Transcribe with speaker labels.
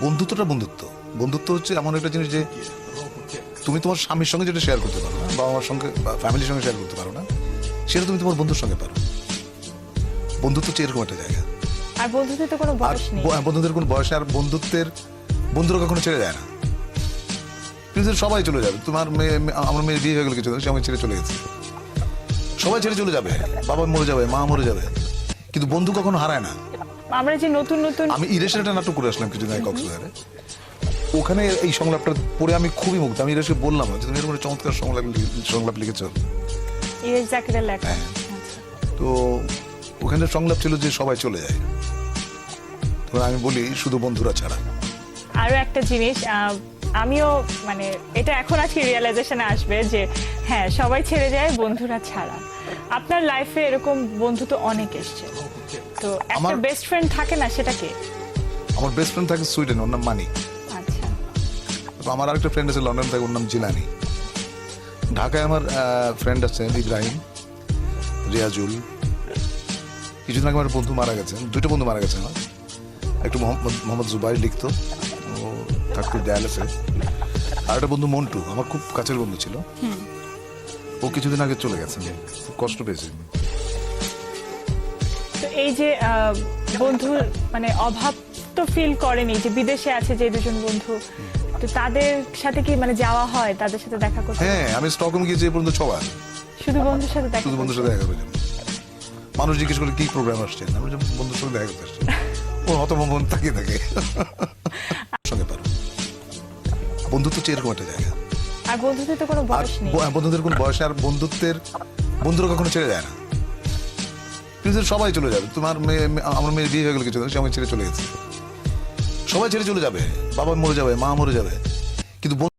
Speaker 1: বন্ধুত্বটা বন্ধুত্ব। বন্ধুত্ব হচ্ছে এমন একটা জিনিস যে তুমি তোমার স্বামীর সঙ্গে যেটা শেয়ার করতে পারো না বাবা মার সঙ্গে বা ফ্যামিলির সঙ্গে শেয়ার করতে পারো না সেটা তুমি তোমার বন্ধুর সঙ্গে পারো। বন্ধুত্ব হচ্ছে এরকম একটা জায়গা।
Speaker 2: আর বন্ধুদের তো কোনো বয়স নেই।
Speaker 1: বন্ধুদের কোনো বয়সে আর বন্ধুত্বের বন্ধুরা কখনো ছেড়ে যায় না। কিন্তু সবাই চলে যাবে। তোমার মেয়ে আমার মেয়ের বিয়ে হয়ে গেল কিছু সে ছেড়ে চলে গেছে। সবাই ছেড়ে চলে যাবে। বাবা মরে যাবে মা মরে যাবে। কিন্তু বন্ধু কখনো হারায় না।
Speaker 2: আমরা যে নতুন নতুন
Speaker 1: আমি ইরেশের একটা নাটক করে আসলাম কিছুদিন আগে কক্সবাজারে। ওখানে এই সংলাপটা পড়ে আমি খুবই মুগ্ধ। আমি ইরেশকে বললাম যে তুমি এরকম চমৎকার সংলাপ সংলাপ লিখেছ?
Speaker 2: ইরেশ জাকিরের লেখা।
Speaker 1: হ্যাঁ। তো ওখানে সংলাপ ছিল যে সবাই চলে যায়। তো আমি বলি শুধু বন্ধুরা ছাড়া।
Speaker 2: আরও একটা জিনিস আমিও মানে এটা এখন আজকে রিয়েলাইজেশনে আসবে যে হ্যাঁ সবাই ছেড়ে যায় বন্ধুরা ছাড়া। আপনার লাইফে এরকম বন্ধু তো অনেক এসছে। তো একটা
Speaker 1: আমার-
Speaker 2: বেস্ট ফ্রেন্ড থাকে না সেটা কে?
Speaker 1: আমার বেস্ট ফ্রেন্ড থাকে সুইডেন ওর নাম মানি।
Speaker 2: আচ্ছা।
Speaker 1: তো আমার আরেকটা ফ্রেন্ড আছে লন্ডন থাকে ওর নাম জিলানি। ঢাকায় আমার ফ্রেন্ড আছে ইব্রাহিম রিয়াজুল। কিছুদিন আগে আমার বন্ধু মারা গেছেন দুটো বন্ধু মারা গেছে আমার। একটু মোহাম্মদ জুবাই লিখতো। ও থাকতো ডায়ালিসে আর একটা বন্ধু মন্টু আমার খুব কাছের বন্ধু ছিল। ও কিছুদিন আগে চলে গেছে। খুব কষ্ট পেয়েছি।
Speaker 2: তো এই যে বন্ধুর মানে অভাব তো ফিল করেনি যে বিদেশে আছে যে দুজন বন্ধু। তো তাদের সাথে কি মানে যাওয়া হয়? তাদের সাথে দেখা করতে?
Speaker 1: হ্যাঁ আমি স্টকহোম গিয়েছি এই পর্যন্ত ছবার
Speaker 2: শুধু বন্ধুর সাথে দেখা
Speaker 1: শুধু বন্ধুর সাথে দেখা করেছি মানুষ জিজ্ঞেস করে কি প্রোগ্রাম আসছে? আমি বন্ধুর সঙ্গে দেখা করতে আসছে। ও হতমন তাকিয়ে থাকে। বন্ধুত্ব হচ্ছে এরকম একটা জায়গা।
Speaker 2: আর বন্ধুদের তো কোনো বয়স নেই।
Speaker 1: ব- বন্ধুদের কোনো বয়সে আর বন্ধুত্বের বন্ধুরা কখনো ছেড়ে যায় না। কিন্তু সবাই চলে যাবে। তোমার মেয়ে আমার মেয়ের বিয়ে হয়ে গেল কিছু সে আমায় ছেড়ে চলে গেছে। সবাই ছেড়ে চলে যাবে। বাবা মরে যাবে মা মরে যাবে। কিন্তু